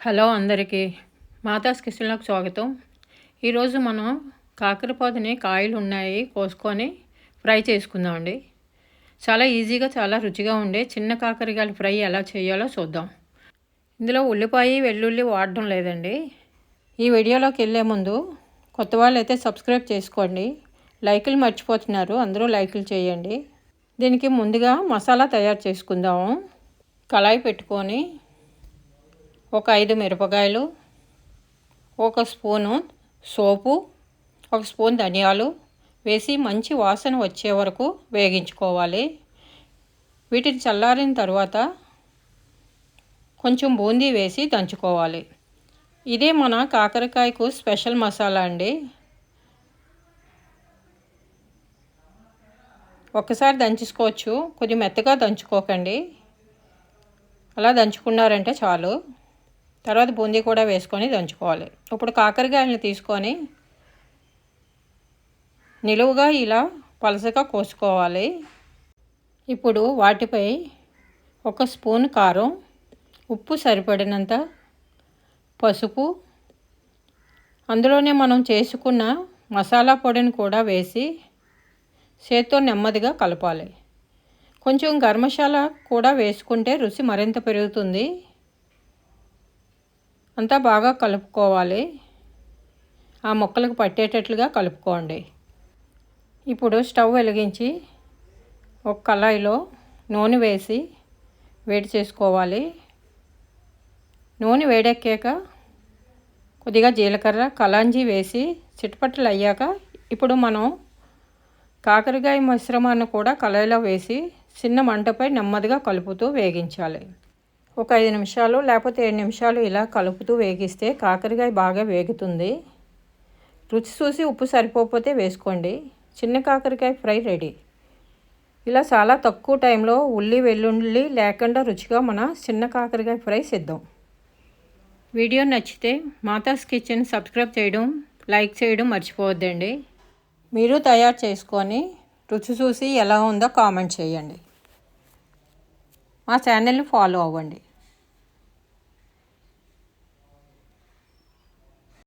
Hello అందరికీ. మాతాస్ కిచెన్లోకి స్వాగతం. ఈరోజు మనం కాకరపాదుని కాయలు ఉన్నాయి కోసుకొని ఫ్రై చేసుకుందామండి చాలా ఈజీగా చాలా రుచిగా ఉండే చిన్న కాకరకాయలు ఫ్రై ఎలా చేయాలో చూద్దాం. ఇందులో ఉల్లిపాయ వెల్లుల్లి వాడడం లేదండి. ఈ వీడియోలోకి వెళ్ళే ముందు కొత్త వాళ్ళు అయితే సబ్స్క్రైబ్ చేసుకోండి. లైకులు మర్చిపోతున్నారు అందరూ లైకులు చేయండి. దీనికి ముందుగా మసాలా తయారు చేసుకుందాము కళాయి పెట్టుకొని ఒక ఐదు మిరపకాయలు ఒక స్పూను సోపు ఒక స్పూన్ ధనియాలు వేసి మంచి వాసన వచ్చే వరకు వేగించుకోవాలి. వీటిని చల్లారిన తర్వాత కొంచెం బూందీ వేసి దంచుకోవాలి. ఇదే మన కాకరకాయకు స్పెషల్ మసాలా అండి. ఒక్కసారి దంచుకోవచ్చు కొద్దిగా మెత్తగా దంచుకోకండి. అలా దంచుకున్నారంటే చాలు. తర్వాత బూందీ కూడా వేసుకొని దంచుకోవాలి. ఇప్పుడు కాకరకాయలను తీసుకొని నిలువుగా ఇలా పలసగా కోసుకోవాలి. ఇప్పుడు వాటిపై ఒక స్పూన్ కారం ఉప్పు సరిపడినంత పసుపు అందులోనే మనం చేసుకున్న మసాలా పొడిని కూడా వేసి చేత్తో నెమ్మదిగా కలపాలి. కొంచెం గర్మశాల కూడా వేసుకుంటే రుచి మరింత పెరుగుతుంది. అంతా బాగా కలుపుకోవాలి. ఆ ముక్కలకు పట్టేటట్లుగా కలుపుకోండి. ఇప్పుడు స్టవ్ వెలిగించి ఒక కళాయిలో నూనె వేసి వేడి చేసుకోవాలి. నూనె వేడెక్కాక కొద్దిగా జీలకర్ర కలాంజీ వేసి చిటపట్టలు అయ్యాక ఇప్పుడు మనం కాకరకాయ మిశ్రమాన్ని కూడా కళాయిలో వేసి చిన్న మంటపై నెమ్మదిగా కలుపుతూ వేగించాలి. ఒక ఐదు నిమిషాలు లేకపోతే ఏడు నిమిషాలు ఇలా కలుపుతూ వేగిస్తే కాకరకాయ బాగా వేగుతుంది. రుచి చూసి ఉప్పు సరిపోకపోతే వేసుకోండి. చిన్న కాకరకాయ ఫ్రై రెడీ. ఇలా చాలా తక్కువ టైంలో ఉల్లి వెల్లుల్లి లేకుండా రుచిగా మన చిన్న కాకరకాయ ఫ్రై సిద్ధం. వీడియో నచ్చితే మాతాస్ కిచెన్ సబ్స్క్రైబ్ చేయడం లైక్ చేయడం మర్చిపోవద్దండి. మీరు తయారు చేసుకొని రుచి చూసి ఎలా ఉందో కామెంట్ చేయండి. మా ఛానల్ని ఫాలో అవ్వండి.